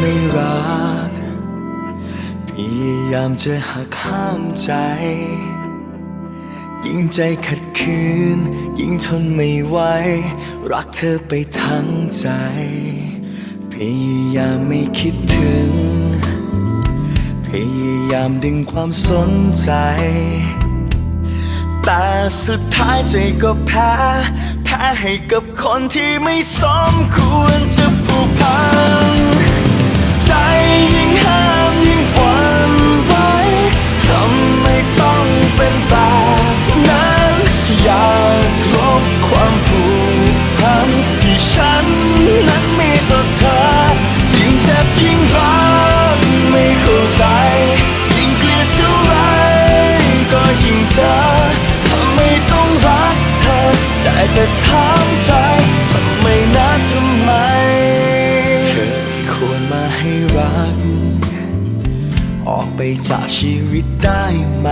ไม่รัก พยายามจะหักห้ามใจ ยิ่งใจขัดขืน ยิ่งทนไม่ไหว รักเธอไปทั้งใจ พยายามไม่คิดถึง พยายามดึงความสนใจ แต่สุดท้ายใจก็แพ้ แพ้ให้กับคนที่ไม่สมควรจะผูกพัน แต่ถามใจทำไมนะทำไม เธอไม่ควรมาให้รัก ออกไปจากชีวิตได้ไหม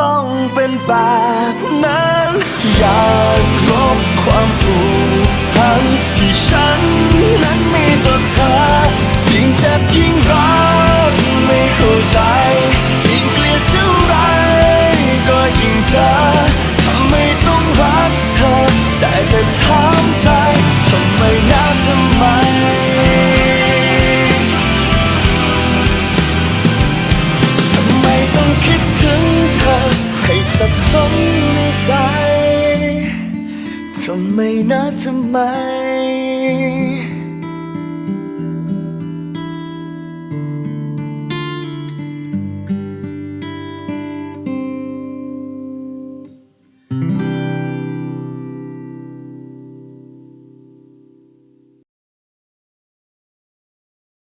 ต้องเป็นแบบนั้น ไม่นัดทำไม